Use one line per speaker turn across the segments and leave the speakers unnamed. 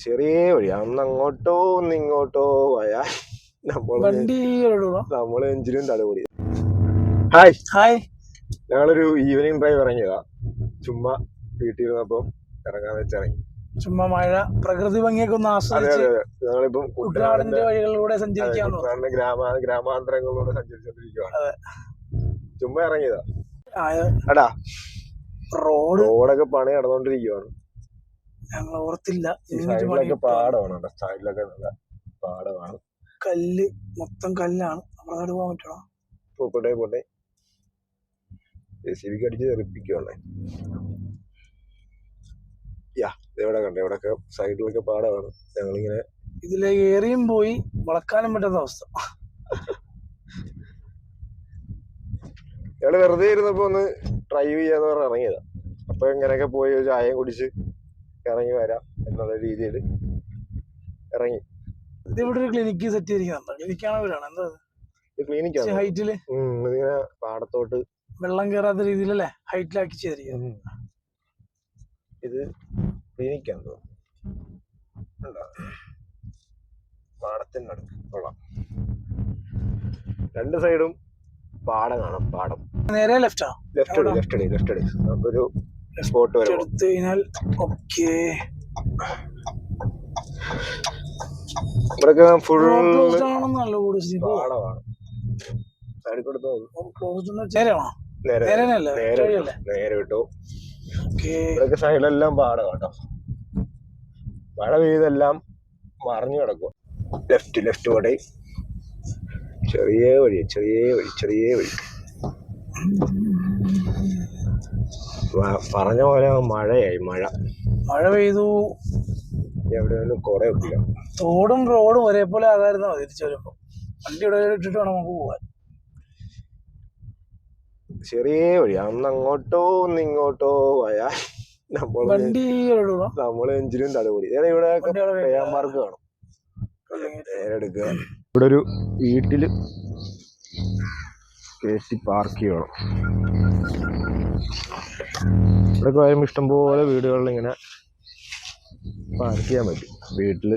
ചെറിയ വഴി. അന്ന് അങ്ങോട്ടോ ഒന്ന് ഇങ്ങോട്ടോ പോയാ
നമ്മൾ
നമ്മൾ എഞ്ചിനും തടപൊടി ഹായ്.
ഹായ്.
ഞങ്ങളൊരു ഈവനിങ് ഡ്രൈവ് ഇറങ്ങിയതാ. ചുമ്മാ വീട്ടിൽ ഇരുന്നപ്പോ ഇറങ്ങാന്ന് വെച്ചിറങ്ങി.
ചുമ്മാ മഴ പ്രകൃതി ഭംഗിയൊക്കെ ഒന്ന് ആസ്വദിച്ച്
ഞങ്ങളിപ്പം
കുട്ടനാടിന്റെ വഴികളിലൂടെ സഞ്ചരിക്കാന്ന്
ഗ്രാമ ഗ്രാമാന്തരങ്ങളിലൂടെ സഞ്ചരിച്ചോണ്ടിരിക്കുവാണ്. ചുമ്മാ ഇറങ്ങിയതാ. എടാ.
റോഡ്.
റോഡൊക്കെ പണി നടന്നുകൊണ്ടിരിക്കുവാണ്
ഞങ്ങൾ ഓർത്തില്ല.
പാടമാണ് സൈഡിലൊക്കെ നല്ല പാടമാണ്
കല്ല് മൊത്തം കല്ലാണ്. അപ്പുറത്തോട്ട് പോകാൻ പറ്റണോ
പോട്ടെ പോട്ടെ ജെ സി ബിക്ക് അടിച്ച് തെറിപ്പിക്കുവാണേ. യാ എവിടെ കണ്ടേ? ഇവിടെയൊക്കെ സൈഡിലൊക്കെ പാടമാണ്. ഞങ്ങളിങ്ങനെ
ഇതിലെ ഏറിയും പോയി വളക്കാനും പറ്റാത്ത അവസ്ഥ.
ഞങ്ങൾ വെറുതെ ഇരുന്നപ്പോ ഒന്ന് ഡ്രൈവ് ചെയ്യാന്ന് പറഞ്ഞ് ഇറങ്ങിയതാ. അപ്പൊ ഇങ്ങനെയൊക്കെ പോയി ചായയും കുടിച്ച് ഇറങ്ങി വരാം എന്നുള്ള രീതിയിൽ ഇറങ്ങി.
ഇതിവിടെ ഇവിടെ ഒരു ക്ലിനിക്ക് സെറ്റ് ചെയ്തിരിക്കുന്നുണ്ടോ ക്ലിനിക്കാണ് വീടാണ് എന്താ
ക്ലിനിക്കാണ്
ഹൈറ്റിൽ
ഇതിങ്ങനെ പാടത്തോട്ട്.
വെള്ളം കയറാത്ത രീതിയിലല്ലേ? ഹൈറ്റിലാക്കി ചെയ്തിരിക്കുന്നത്
ഇത്? പാടത്തിന്റെ അടുത്ത് കൊള്ളാം. രണ്ട് സൈഡും പാടം കാണാം പാടം.
നേരെ ലെഫ്റ്റാ
ലെഫ്റ്റ് ലെഫ്റ്റ് ലെഫ്റ്റ് നമുക്കൊരു സ്പോട്ട് വരെ.
എടുത്തു കഴിഞ്ഞാൽ ഓക്കേ.
ഇവിടെയൊക്കെ ഫുൾ
ആണെന്നല്ല കൂടുതൽ
നേരെ വിട്ടു.
ഓക്കേ.
ഇവിടെയൊക്കെ സൈഡിലെല്ലാം പാടം കേട്ടോ. മഴ പെയ്തെല്ലാം മറിഞ്ഞു കിടക്കും ലെഫ്റ്റ് ലെഫ്റ്റ് പോട്ടെ ചെറിയ വഴി ചെറിയ വഴി ചെറിയ വഴി. പറഞ്ഞ പോലെ മഴയായി മഴ.
മഴ പെയ്തു.
എവിടെയെങ്കിലും കുറെ ഒക്കില്ല
തോടും റോഡും ഒരേപോലെ ആകാരുന്ന മതി തിരിച്ചു വരുമ്പോ വണ്ടി ഇവിടെ ഇട്ടിട്ട് വേണം നമുക്ക് പോവാൻ.
ചെറിയ വഴി. അന്ന് അങ്ങോട്ടോ ഒന്ന് ഇങ്ങോട്ടോ പോയാ നമ്മൾ
വണ്ടി
നമ്മൾ എഞ്ചിനും തലകൂടി ഇവിടെ പേയാമാർക്ക് കാണും. ഇവിടെ ഒരു വീട്ടിൽ കയറ്റി പാർക്ക് ചെയ്യണം. ഇവിടെ വരുമ്പോൾ ഇഷ്ടംപോലെ വീടുകളിൽ ഇങ്ങനെ പാർക്ക് ചെയ്യാൻ പറ്റും. വീട്ടിൽ.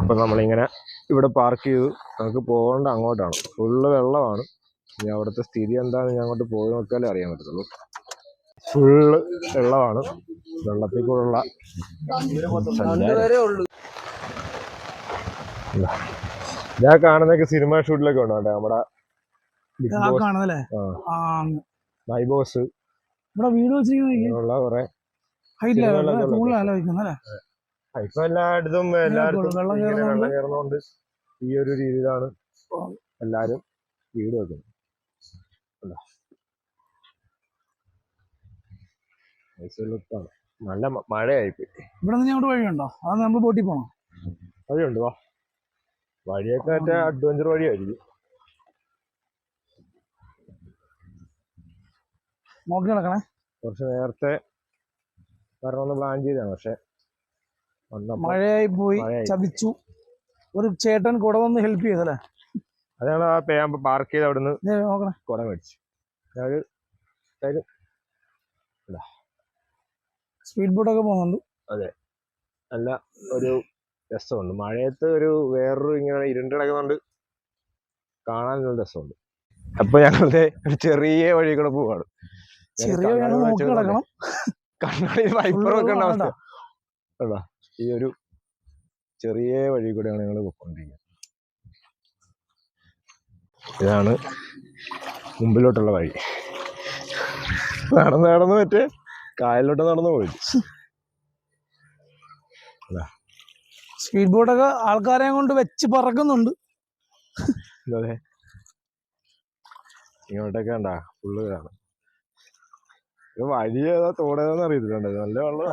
അപ്പൊ നമ്മളിങ്ങനെ ഇവിടെ പാർക്ക് ചെയ്തു. നമുക്ക് പോകേണ്ട അങ്ങോട്ടാണ്. ഫുള്ള് വെള്ളമാണ്. ഇനി അവിടുത്തെ സ്ഥിതി എന്താണെന്ന് ഞാൻ അങ്ങോട്ട് പോയി നോക്കിയാലേ അറിയാൻ പറ്റത്തുള്ളൂ. ഫുള്ള് വെള്ളമാണ്. വെള്ളത്തിൽ കൂടെയുള്ള. ഞാൻ കാണുന്നൊക്കെ സിനിമ ഷൂട്ടിലൊക്കെ ഉണ്ടോ നമ്മുടെ
കാണുന്നല്ലേ?
മൈ ബോസ്
ഇവിടെ വീട് വെച്ചിരിക്കുന്ന
കുറെ ഇപ്പൊ എല്ലായിടത്തും എല്ലായിടത്തും
വെള്ളം കയറുന്നോണ്ട്.
ഈ ഒരു രീതിയിലാണ്. എല്ലാരും വീട് വെക്കുന്നത്. നല്ല മഴയായി മഴയായിപ്പോയി
ഇവിടെ നിന്ന് വഴിയുണ്ടോ? അത് നമ്മൾ ബോട്ടിൽ പോണോ?
വഴിയുണ്ട് വാ. വഴിയൊക്കെ മറ്റേ അഡ്വഞ്ചർ വഴിയായിരിക്കും.
നോക്കി നടക്കണേ.
കുറച്ച് നേരത്തെ വരണമെന്ന് പ്ലാൻ ചെയ്താണ് പക്ഷെ
മഴയായി പോയി. ചതിച്ചു. ഒരു ചേട്ടൻ കൂടെ വന്ന് ഹെൽപ്പ് ചെയ്തല്ലേ?
അതാണ് ആ പേമ്പ് പാർക്ക് ചെയ്ത് അവിടുന്ന്
നിന്ന് നോക്കണേ.
കുട മേടിച്ചു.
സ്പീഡ് ബോട്ടൊക്കെ പോകുന്നുണ്ട്.
അതെ. അല്ല ഒരു രസമുണ്ട്. മഴയത്ത് ഒരു വേറൊരു ഇങ്ങനെ ഇരുണ്ട് കിടക്കുന്നുണ്ട് കാണാൻ നല്ല രസമുണ്ട്. അപ്പൊ ഞങ്ങളുടെ ഒരു ചെറിയ വഴി കൂടെ പോവാണ്
ചെറിയ
കണ്ണാടി
വൈപ്പറൊക്കെ
ഉണ്ടാവുന്ന? ഈ ഒരു ചെറിയ വഴി കൂടെയാണ് ഞങ്ങൾ പോയിക്കൊണ്ടിരിക്കുന്നത്. ഇതാണ് മുമ്പിലോട്ടുള്ള വഴി. നടന്ന് നടന്ന് മറ്റേ കായലിലോട്ട് നടന്നു പോയി.
സ്പീഡ് ബോട്ടൊക്കെ ആൾക്കാരെ കൊണ്ട് വെച്ച് പറക്കുന്നുണ്ട്.
അതെ. ഇങ്ങോട്ടൊക്കെ ഉണ്ടാ ഫുള്ള് കാണാം. ഇത് വഴി ഏതാ തോടേതാന്ന് അറിയത്തില്ല നല്ല വെള്ളം.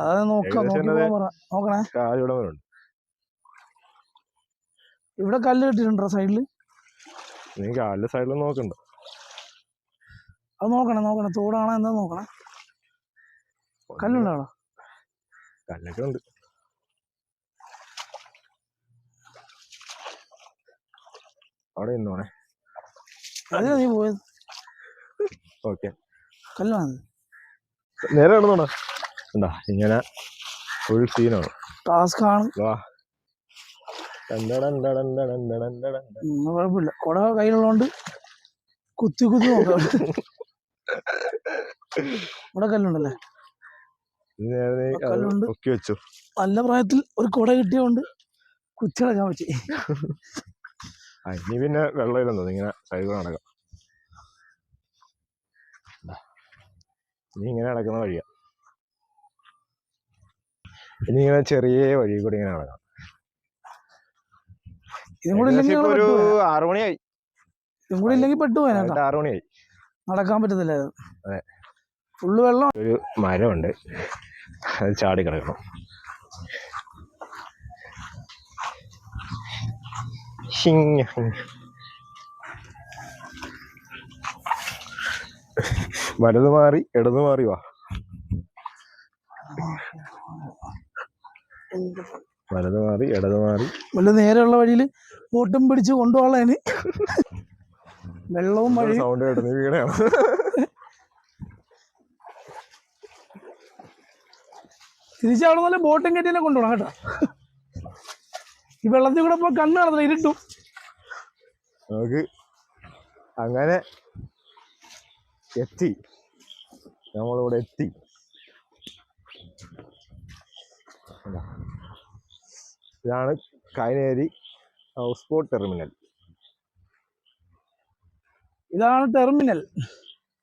കാലിവിടെ വരെ
ഇവിടെ കല്ല് കിട്ടിട്ടുണ്ടോ സൈഡിൽ?
നീ കാലിന്റെ സൈഡിൽ നോക്കണ്ട.
അത് നോക്കണേ നോക്കണേ. തോടാണോ എന്താ നോക്കണേ. കല്ലുണ്ടോ
കല്ലൊക്കെ ഉണ്ട്. അവിടെ നിന്നോണേ.
അതിനാ നീ പോയത്
ഓക്കെ.
കല്ലാണ്
നേരെ കിടന്നോടാ ഉണ്ടാ ഇങ്ങനെ ഫുൾ സീനാണ്
ടാസ്ക് ആണ്.
വാ.
കുഴപ്പമില്ല. കുട കയ്യിലുള്ളതുകൊണ്ട് കുത്തി കുത്തി നോക്കാം. ഇവിടെ കല്ലുണ്ടല്ലേ? കല്ലുണ്ട്. നല്ല പ്രായത്തിൽ ഒരു കുട കുച്ചടക്കാൻ പറ്റി.
ആ ഇനി പിന്നെ വെള്ളമില്ലെന്നത് ഇങ്ങനെ സൈഡ് നടക്കാം. ഇനി ഇങ്ങനെ നടക്കുന്ന വഴിയാ. ഇനി ഇങ്ങനെ ചെറിയ വഴി കൂടി ഇങ്ങനെ നടക്കാം. ഒരു
ആറുമണിയായി
ആറു മണിയായി.
ഇതും കൂടി ഇല്ലെങ്കിൽ പെട്ടുപോയാ
വൈകിട്ട് ആറു മണിയായി
നടക്കാൻ പറ്റത്തില്ല.
അതെ.
ഫുള്ള് വെള്ളം
ഒരു മരമുണ്ട്. അത് ചാടി കിടക്കണം. ഹിങ്. വലത് മാറി ഇടത് മാറി വാ. വലത് മാറി ഇടത് മാറി.
വല്ല നേരെയുള്ള വഴിയിൽ ബോട്ടും പിടിച്ച് കൊണ്ടുപോകാൻ വെള്ളവും വഴി
സൗണ്ട് കേട്ടത്? വീടാണ്
തിരിച്ചവിടെ നല്ല ബോട്ടും കെട്ടിനെ കൊണ്ടുപോകണം കേട്ടോ. ഈ വെള്ളത്തിൽ കൂടെ ഇപ്പോൾ കണ്ണ് കാണത്തില്ല ഇരുട്ടും.
നമുക്ക് അങ്ങനെ എത്തി. നമ്മളിവിടെ എത്തി. ഇതാണ് കൈനേരി ഹൗസ് ബോട്ട് ടെർമിനൽ.
ഇതാണ് ടെർമിനൽ.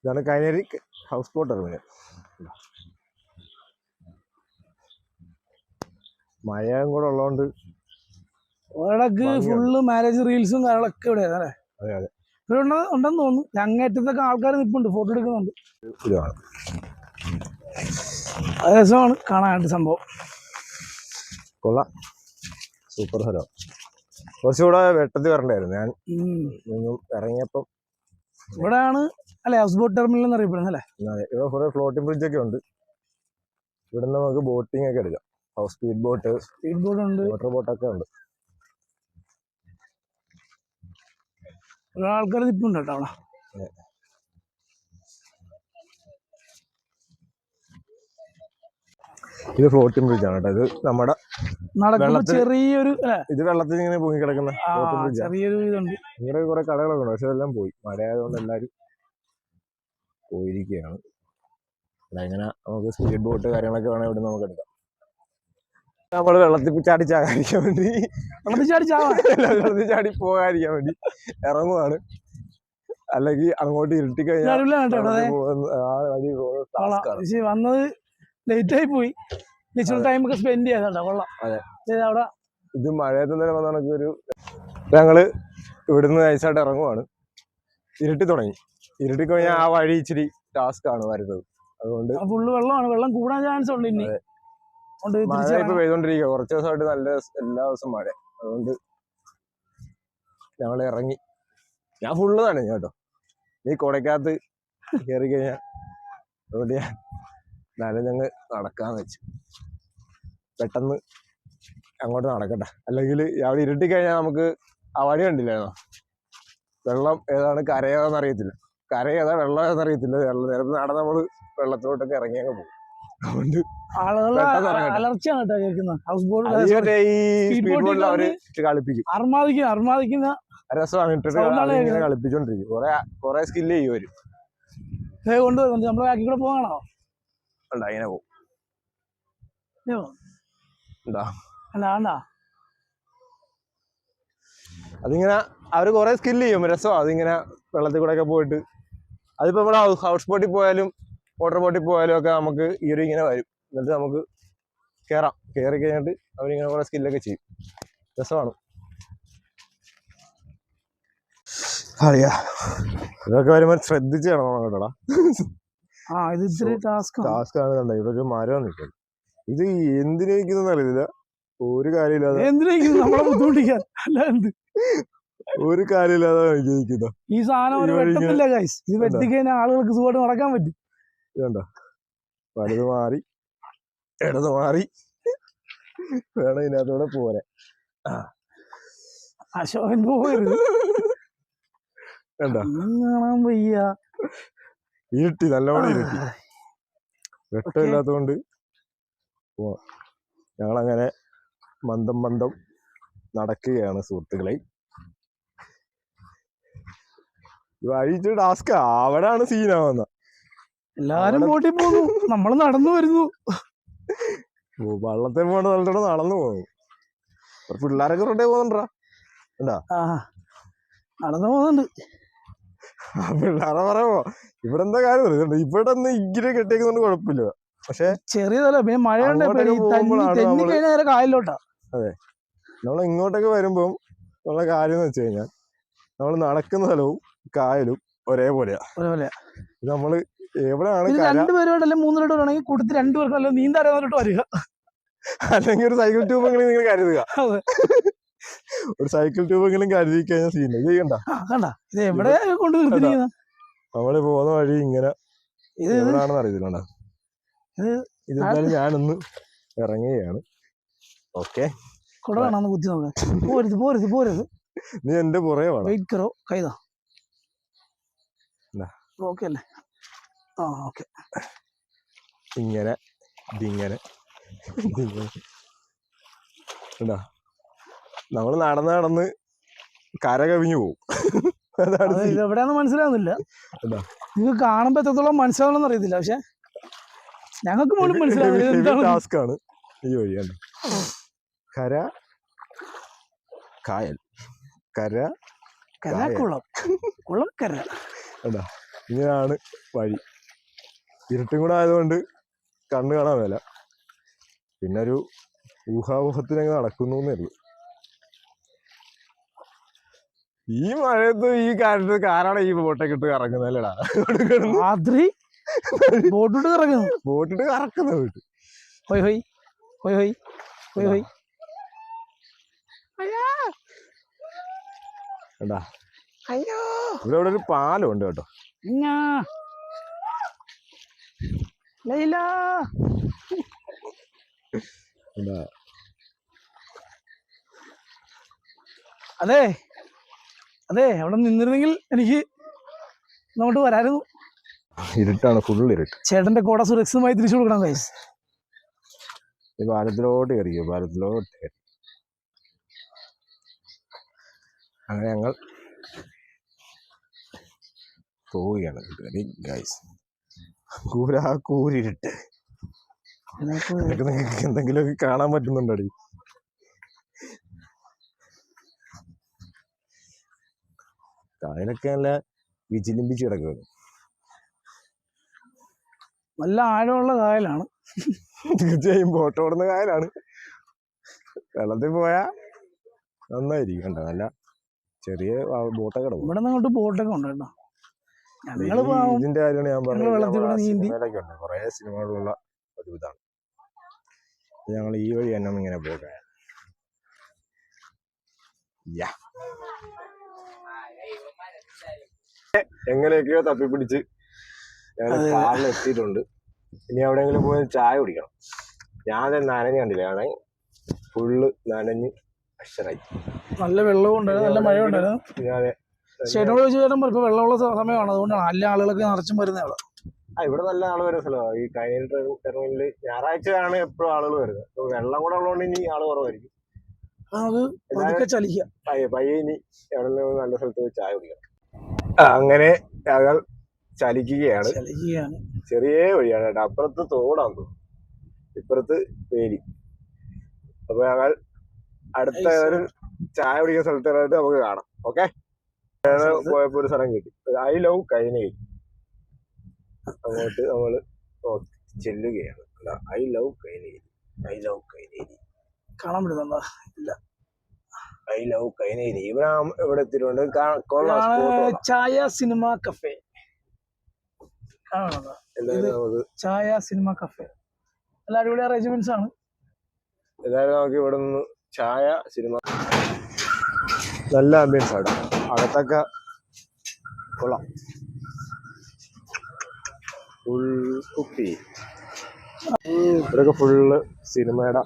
ഇതാണ് കൈനേരി ഹൗസ് ബോട്ട് ടെർമിനൽ? മഴയും കൂടെ ഉള്ളതുകൊണ്ട്
ഒരിടക്ക്. ഫുള്ള് മാരേജ് റീൽസും കാര്യങ്ങളൊക്കെ ഇവിടെ അല്ലേ?
അതെ അതെ.
ഇവിടെ ഉണ്ടെന്ന് തോന്നുന്നു. അങ്ങേറ്റത്തൊക്കെ ആൾക്കാർ നിൽപ്പുണ്ട് ഫോട്ടോ എടുക്കുന്നുണ്ട്. രസമാണ് കാണാനായിട്ട് സംഭവം.
കൊള്ളാം. സൂപ്പർ ഹലോ കുറച്ചുകൂടെ വെട്ടത്തിൽ വരണ്ടായിരുന്നു. ഞാൻ ഇറങ്ങിയപ്പം
ഇവിടെയാണ് അല്ലെ ഹൗസ് ബോട്ട് ടെർമിനൽ എന്ന് അറിയപ്പെടുന്നത് അല്ലേ?
ഇവിടെ കുറെ ഫ്ലോട്ടിംഗ് ബ്രിഡ്ജ് ഒക്കെ ഉണ്ട്. ഇവിടെ നമുക്ക് ബോട്ടിംഗ് ഒക്കെ എടുക്കാം. സ്പീഡ് ബോട്ട്
സ്പീഡ് ബോട്ട് ഉണ്ട്.
വാട്ടർ ബോട്ടൊക്കെ ഉണ്ട്.
ആൾക്കാർ നിൽപ്പുണ്ട് കേട്ടോ അവിടെ.
ഇത് ഫ്ലോട്ടിംഗ് ബ്രിഡ്ജ് ആണ് കേട്ടോ. ഇത് നമ്മുടെ
ചെറിയൊരു
ഇത് വെള്ളത്തിൽ ഇങ്ങനെ പൊങ്ങി കിടക്കുന്ന
ചെറിയൊരു ഇതുണ്ട്.
ഇവിടെ കുറെ കടകളൊക്കെ ഉണ്ട്. പക്ഷെ എല്ലാം പോയി. മഴ ആയതുകൊണ്ട് എല്ലാവരും പോയിരിക്കുകയാണ്. അല്ല ഇങ്ങനെ നമുക്ക് സ്പീഡ് ബോട്ട് കാര്യങ്ങളൊക്കെ വേണമെങ്കിൽ ഇവിടെ നമുക്ക് എടുക്കാം. നമ്മൾ വെള്ളത്തിൽ ചാടി ചാകാതിരിക്കാൻ വേണ്ടി.
വെള്ളത്തിൽ ചാടി
വെള്ളത്തിൽ ചാടി പോകാതിരിക്കാൻ വേണ്ടി ഇറങ്ങുവാണ്. അല്ലെങ്കിൽ അങ്ങോട്ട് ഇരുട്ടി കഴിഞ്ഞാൽ
വന്നത് ലേറ്റ് ആയി പോയി. ടൈം ഒക്കെ സ്പെൻഡ് കൊള്ളാം. ഇത് അവിടെ
ഇത് മഴയത്ത് തന്നെ വന്ന ഒരു ഞങ്ങൾ ഇവിടുന്ന് നൈസായിട്ട് ഇറങ്ങുവാണ്. ഇരുട്ടി തുടങ്ങി. ഇരുട്ടി കഴിഞ്ഞാൽ ആ വഴി ഇച്ചിരി ടാസ്ക് ആണ് വരുന്നത്. അതുകൊണ്ട്
ഫുള്ള് വെള്ളമാണ്. വെള്ളം കൂടാൻ ചാൻസ് ഉണ്ട് ഇനി.
മഴ ഇപ്പൊ പെയ്തോണ്ടിരിക്കുക കുറച്ച് ദിവസമായിട്ട് നല്ല എല്ലാ ദിവസവും മഴ അതുകൊണ്ട് ഞങ്ങൾ ഇറങ്ങി. ഞാൻ ഫുള്ള് നനഞ്ഞു കേട്ടോ. നീ കൊടക്കകത്ത് കയറി കഴിഞ്ഞാൽ അതുകൊണ്ട് ഞാൻ നനഞ്ഞങ്ങ് നടക്കാന്ന് വെച്ചു. പെട്ടെന്ന് അങ്ങോട്ട് നടക്കട്ടെ. അല്ലെങ്കിൽ അവിടെ ഇരുട്ടി കഴിഞ്ഞാൽ നമുക്ക് ആ വഴി കണ്ടില്ലായിരുന്നോ? വെള്ളം ഏതാണ് കരയേതാന്ന് അറിയത്തില്ല കര ഏതാ വെള്ളം ഏതാന്ന് അറിയത്തില്ല വെള്ളം നേരത്തെ നടന്ന് നമ്മൾ വെള്ളത്തിലോട്ടൊക്കെ ഇറങ്ങി അങ്ങ് പോകും. അതുകൊണ്ട്
ആളുകളുടെ
പെട്ടെന്ന് ഇറങ്ങട്ടെ.
അലർച്ചയാണ് കേട്ടോ കേൾക്കുന്നത്. House boat
കളിപ്പിക്കും.
അർമാദിക്കുന്ന അർമാദിക്കുന്ന
രസമാണ് ഇട്ടിട്ട് കളിപ്പിച്ചോണ്ടിരിക്കും. കൊറേ കൊറേ സ്കില്ല് ചെയ്യും അവർ.
ദേ കൊണ്ടുവരുന്നുണ്ട് നമ്മളെ ബാക്കി കൂടെ പോകണോ
ഉണ്ടാ ഇങ്ങനെ പോകും. ഉണ്ടാ
അല്ല ആണ്ടാ
അതിങ്ങനെ അവർ കൊറേ സ്കില്ല് ചെയ്യും. രസമാണ് അതിങ്ങനെ വെള്ളത്തിൽ കൂടെ ഒക്കെ പോയിട്ട്. അതിപ്പോ നമ്മുടെ ഹൗസ് ബോട്ടിൽ പോയാലും വാട്ടർ ബോട്ടിൽ പോയാലും ഒക്കെ നമുക്ക് ഈ ഒരു ഇങ്ങനെ വരും. എന്നിട്ട് നമുക്ക് കയറാം കയറി കഴിഞ്ഞിട്ട് അവരിങ്ങനെ കുറെ സ്കില്ലൊക്കെ ചെയ്യും. രസമാണ്. അറിയാ. ഇതൊക്കെ വരുമ്പോൾ ശ്രദ്ധിച്ച് കേട്ടോടാ
ആ ഇത് ഇത്തിരി ടാസ്ക്
ടാസ്ക് ആണ് കണ്ടോ? ഇവിടെ ഒരു മരം നിൽക്കുന്നത് ഇത് എന്തിനു നിൽക്കുന്ന അറിയില്ല ഒരു കാര്യമില്ലാതെ
നമ്മളെ ബുദ്ധിമുട്ടിക്കാൻ. അല്ല എന്ത്?
ഒരു കാര്യമില്ലാതെ നിൽക്കുന്ന
ഈ സാധനം വെട്ടത്തില്ല ഗൈസ് ഇത് വെട്ടിക്കഴിഞ്ഞാൽ ആളുകൾക്ക് സുഖമായിട്ട് നടക്കാൻ പറ്റും.
ഇതുണ്ടോ വലുത് മാറി ഇടത് മാറി. വേണം ഇതിനകത്തൂടെ പോരെ
അശോകൻ പോകരുത്
കണ്ടോ?
ഒന്നും കാണാൻ വയ്യ.
ഇരുട്ടി നല്ലോണം ഇരുട്ടി. വെട്ടമില്ലാത്തതുകൊണ്ട് ഞങ്ങളങ്ങനെ മന്ദം മന്ദം നടക്കുകയാണ് സുഹൃത്തുക്കളെ. വഴിച്ച് ടാസ്ക് അവിടെയാണ് സീനാവുന്ന
എല്ലാരും ബോട്ടിൽ പോകുന്നു. നമ്മൾ നടന്നു വരുന്നു.
വള്ളത്തെ പോകേണ്ട സ്ഥലത്തോടെ നടന്നു പോകുന്നു. പിള്ളേരൊക്കെ റോഡേ പോകുന്നുണ്ടാ?
എന്താ നടന്നു പോകുന്നുണ്ട്.
പിള്ളേരെ പറയുമ്പോ ഇവിടെ എന്താ കാര്യം പറയുന്നുണ്ട് ഇവിടെ ഒന്ന് ഇങ്ങനെ കെട്ടിയേക്കുന്നത് കുഴപ്പമില്ല. പക്ഷെ
ചെറിയതല്ല പിന്നെ
മഴ
കഴിഞ്ഞാൽ കായലിലോട്ടാ.
നമ്മൾ ഇങ്ങോട്ടൊക്കെ വരുമ്പം ഉള്ള കാര്യം എന്ന് വെച്ച് കഴിഞ്ഞാൽ നമ്മൾ നടക്കുന്ന സ്ഥലവും കായലും ഒരേപോലെയാ. ഒരേപോലെയാ. നമ്മൾ എവിടെയാണ്
രണ്ടുപേരോടല്ലേ മൂന്നുപേരോട് ആണെങ്കിൽ കൂട്ടത്തിൽ രണ്ടുപേർക്കും അല്ല നീന്താ വരിക.
അല്ലെങ്കിൽ ഒരു സൈക്കിൾ ട്യൂബ് ട്യൂബെങ്കിലും നിങ്ങൾ കരുതുക. ഒരു സൈക്കിൾ ട്യൂബെങ്കിലും കരുതി കഴിഞ്ഞാൽ സീൻ ഇത് ചെയ്യണ്ട.
കണ്ട. ഇത് എവിടെ കൊണ്ട്
നമ്മൾ പോകുന്ന വഴി ഇങ്ങനെ എവിടാണെന്ന് അറിയത്തില്ല
ഇത്
ഇതെന്തായാലും ഞാനൊന്ന് ഇറങ്ങുകയാണ്. ഓക്കെ.
കുട കാണാന്ന് കുത്തി നോക്കാം. പോരുത് പോരുത് പോരുത്.
നീ എന്റെ പുറകെ വേണം
വെയിറ്റ് കറോ കൈതാ. ഓക്കെ അല്ലേ? ആ ഓക്കെ.
ഇങ്ങനെ ഇതിങ്ങനെ ഉണ്ടോ നമ്മൾ നമ്മൾ നടന്ന് നടന്ന് കര കവിഞ്ഞു പോവും. അതാണ്
മനസ്സിലാവുന്നില്ല? നിങ്ങൾക്ക് കാണുമ്പോ എത്രത്തോളം മനസ്സിലാവണമെന്ന് അറിയത്തില്ല. പക്ഷെ ഞങ്ങൾക്ക് പോലും മനസ്സിലാവില്ല
ഈ വഴിയാണ് കര കായൽ. കര
കര കുളം. കുളം കര.
ഇങ്ങനെയാണ് വഴി. ഇരുട്ടും കൂടെ ആയതുകൊണ്ട് കണ്ണ് കാണാൻ മേല. പിന്നെ ഒരു ഊഹാപോഹത്തിനങ്ങ് നടക്കുന്നു എന്നേ ഈ മഴയത്ത് ഈ കാലത്ത് കാരാണ് ഈ ബോട്ടൊക്കെ ഇട്ട് കറങ്ങുന്നല്ലേടാ
രാത്രി ബോട്ടിട്ട് കറങ്ങുന്നു
ബോട്ടിട്ട് കറക്കുന്ന വീട്ട്.
ഹോയ് ഹോയ്. ഹോയ് ഹോയ്. ഹോയ് ഹോയ്.
ഇവിടെ ഒരു പാലുണ്ട് കേട്ടോ.
ഞാ ലൈല. അതെ. അതെ അവിടെ നിന്നിരുന്നെങ്കിൽ എനിക്ക് അങ്ങോട്ട് വരായിരുന്നു.
ഇരുട്ടാണ് ഫുൾ ഇരുട്ട്.
ചേട്ടന്റെ കോട സുരക്ഷിതമായി തിരിച്ചു കൊടുക്കണം ഗൈസ്
ഭാരത്തിലോട്ട് പാലത്തിലോട്ട് കയറിയോ പാലത്തിലോട്ട് കയറി. അങ്ങനെ ഞങ്ങൾ പോവുകയാണ് ഗൈസ് കൂരാ കൂരിട്ട് നിങ്ങൾക്ക് എന്തെങ്കിലുമൊക്കെ കാണാൻ പറ്റുന്നുണ്ടടി. കായലൊക്കെ നല്ല വിജിലിമ്പിച്ച് കിടക്കുന്നു
നല്ല ആഴമുള്ള കായലാണ്.
തീർച്ചയായും ബോട്ട് ഓടുന്ന കായലാണ്. വെള്ളത്തിൽ പോയാ നന്നായിരിക്കും കേട്ടോ. നല്ല ചെറിയ ബോട്ടൊക്കെ കിടക്കും.
ഇവിടെ നിന്ന് അങ്ങോട്ട് ബോട്ടൊക്കെ ഉണ്ട് കേട്ടോ.
ഇതിന്റെ കാര്യമാണ് ഞാൻ പറഞ്ഞത്. കുറേ സിനിമകളിലുള്ള ഒരു ഇതാണ്. ഞങ്ങൾ ഈ വഴി തന്നെ ഇങ്ങനെ പോകാൻ. എങ്ങനെയൊക്കെയോ തപ്പിപ്പിടിച്ച് ഞങ്ങൾ എത്തിയിട്ടുണ്ട്. ഇനി എവിടെയെങ്കിലും പോയി ചായ കുടിക്കണം. ഞാൻ നനഞ്ഞ കണ്ടില്ല? ഞാൻ ഫുള്ള് നനഞ്ഞ് അക്ഷരായി.
നല്ല വെള്ളവും ഉണ്ടായിരുന്നു. നല്ല മഴ ഉണ്ടായിരുന്നു.
ഞാൻ
ചേട്ടനോട് ചോദിച്ചു ചേട്ടൻ പറഞ്ഞു, ഇപ്പൊ വെള്ളമുള്ള സമയമാണ്. അതുകൊണ്ടാണ് എല്ലാ ആളുകളൊക്കെ നിറച്ചും വരുന്നത് അവിടെ
ആ ഇവിടെ നല്ല ആൾ വരുന്ന സ്ഥലമാണ് ഈ കൈനൽ ടെർമിനലിൽ ഞായറാഴ്ചയാണ് എപ്പോഴും ആളുകൾ വരുന്നത് വെള്ളം കൂടെ ഉള്ളതുകൊണ്ട് ഇനി ആൾ കുറവായിരിക്കും.
ചലിക്കാം.
പയ്യെ പയ്യെ ഇനി എവിടെ നല്ല സ്ഥലത്ത് പോയി ചായ കുടിക്കണം. അങ്ങനെ ഞങ്ങൾ ചലിക്കുകയാണ്. ചെറിയ വഴിയാണ് കേട്ടോ. അപ്പുറത്ത് തോടാന്ന് തോന്നുന്നു. ഇപ്പുറത്ത് വേലി. അപ്പൊ ഞങ്ങൾ അടുത്ത. ഒരു ചായ കുടിക്കുന്ന സ്ഥലത്തായിട്ട് നമുക്ക് കാണാം. ഓക്കെ? പോയപ്പോ ഒരു സ്ഥലം കിട്ടി. ഐ ലവ് കൈനയിൽ അങ്ങോട്ട് നമ്മൾ നോ- ചെല്ലുകയാണ്. ഐ ലവ് കൈനയിൽ ഐ ലവ് കൈനേരി
കാണാൻ പറ്റുന്നുണ്ടോ?
ഐ ലവ് കൈനേരി ഇവിടെ ഇവിടെ എത്തിയിട്ടുണ്ട്.
Chaya cinema cafe. Chaya cinema cafe. നല്ല അടിപൊളി അറേഞ്ച്മെന്റ്സ് ആണ്.
എന്തായാലും നമുക്ക് ഇവിടെ നിന്ന് ചായ സിനിമ നല്ല ആംബിയൻസ് ആണ്. അകത്തൊക്കെ കൊള്ളാം. ഫുൾ കുപ്പി ഇവരൊക്കെ ഫുള്ള് സിനിമയുടെ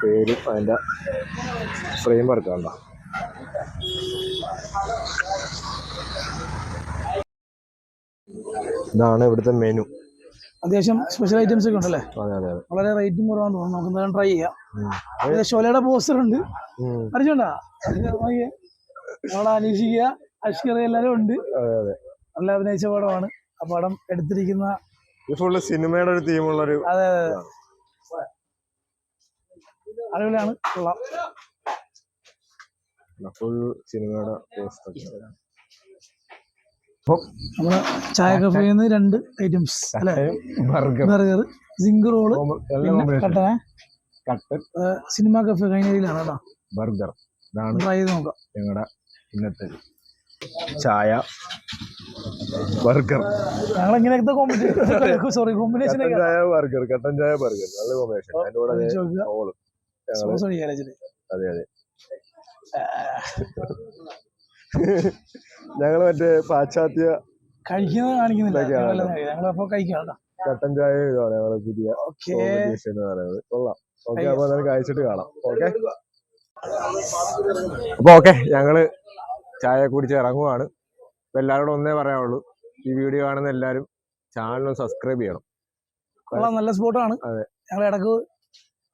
പേരും അതിന്റെ ഫ്രെയിം വർക്ക് കണ്ടോ? ഇതാണ് ഇവിടുത്തെ മെനു
അത്യാവശ്യം സ്പെഷ്യൽ ഐറ്റംസ് ഒക്കെ ഉണ്ടല്ലേ? വളരെ റേറ്റും കുറവാന്ന് തോന്നുന്നു. നമുക്ക് എന്തായാലും ട്രൈ ചെയ്യാം. ഷോലയുടെ പോസ്റ്റർ ഉണ്ട്. അറിഞ്ഞോണ്ടാ നമ്മളെ അനീഷിക്കുക അഷ്കർ എല്ലാവരും ഉണ്ട്. നല്ല അഭിനയിച്ച പടമാണ്. ആ പടം എടുത്തിരിക്കുന്ന
ഫുള്ള് സിനിമയുടെ ഒരു തീമുള്ള ഒരു
അതെ അതെ. അടിപൊളിയാണ്. കൊള്ളാം.
ഫുൾ സിനിമയുടെ
നമ്മൾ ചായ കഫേന്ന് രണ്ട് ഐറ്റംസ് അല്ലെ?
ബർഗർ
സിങ്ക് റോൾ
കട്ടൻ.
സിനിമ കഫേ കൈനരിയിലാണ് കേട്ടോ.
ബർഗർ ഇതാണ്
ട്രൈ ചെയ്ത് നോക്കാം.
ഞങ്ങളുടെ ഇന്നത്തെ ചായ ബർഗർ.
ഞങ്ങൾ ഇങ്ങനത്തെ കോമ്പിനേഷൻ സോറി കോമ്പിനേഷൻ
ചായ ബർഗർ കട്ടൻ ചായ ബർഗർ. നല്ല കോമ്പിനേഷൻ അതിന്റെ കൂടെ അതെ അതെ ഞങ്ങൾ മറ്റേ പാശ്ചാത്യ
കഴിക്കുന്നത് കാണിക്കുന്നില്ല. ഞങ്ങളപ്പോ കഴിക്കാം കേട്ടോ.
കട്ടൻ ചായ ഇതാണ് ഞങ്ങളെ പുതിയ കൊള്ളാം. ഓക്കെ അപ്പൊ നമുക്ക് കഴിച്ചിട്ട് കാണാം. ഓക്കെ അപ്പൊ ഓക്കെ ഞങ്ങൾ ചായ കുടിച്ച് ഇറങ്ങുവാണ്. അപ്പൊ എല്ലാവരോടും ഒന്നേ പറയാനുള്ളൂ ഈ വീഡിയോ കാണുന്ന എല്ലാവരും ചാനൽ സബ്സ്ക്രൈബ് ചെയ്യണം.
കൊള്ളാം നല്ല സ്പോട്ടാണ്.
അതെ.
ഞങ്ങൾ ഇടയ്ക്ക്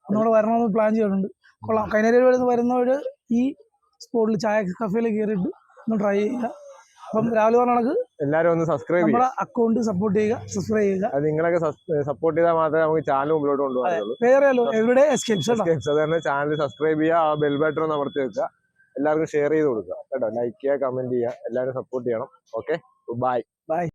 ഒന്നുകൂടെ വരണമെന്ന് പ്ലാൻ ചെയ്തിട്ടുണ്ട്. കൊള്ളാം. കൈനരി വരുന്ന വരുന്നവര് ഈ സ്പോട്ടിൽ ചായ കഫേയിൽ കയറിയിട്ട് ഒന്ന് ട്രൈ ചെയ്യുക. അപ്പം രാവിലെ പറഞ്ഞ
എല്ലാവരും ഒന്ന് സബ്സ്ക്രൈബ്
നമ്മുടെ അക്കൗണ്ട് സപ്പോർട്ട് ചെയ്യുക സബ്സ്ക്രൈബ് ചെയ്യുക.
അത് നിങ്ങളൊക്കെ സപ്പോർട്ട് ചെയ്താൽ മാത്രമേ നമുക്ക് ചാനൽ മുമ്പിലോട്ട് കൊണ്ടുപോകാറുള്ളൂ
പേരല്ലോ എവിടെ? എസ്കേപ്സ്
അത് തന്നെ ചാനൽ സബ്സ്ക്രൈബ് ചെയ്യുക ആ ബെൽ ബട്ടൺ അമർത്തി വെക്കുക. എല്ലാവർക്കും ഷെയർ ചെയ്ത് കൊടുക്കുക. കേട്ടോ ലൈക്ക് ചെയ്യുക കമന്റ് ചെയ്യുക. എല്ലാവരും സപ്പോർട്ട് ചെയ്യണം. Okay bye
bye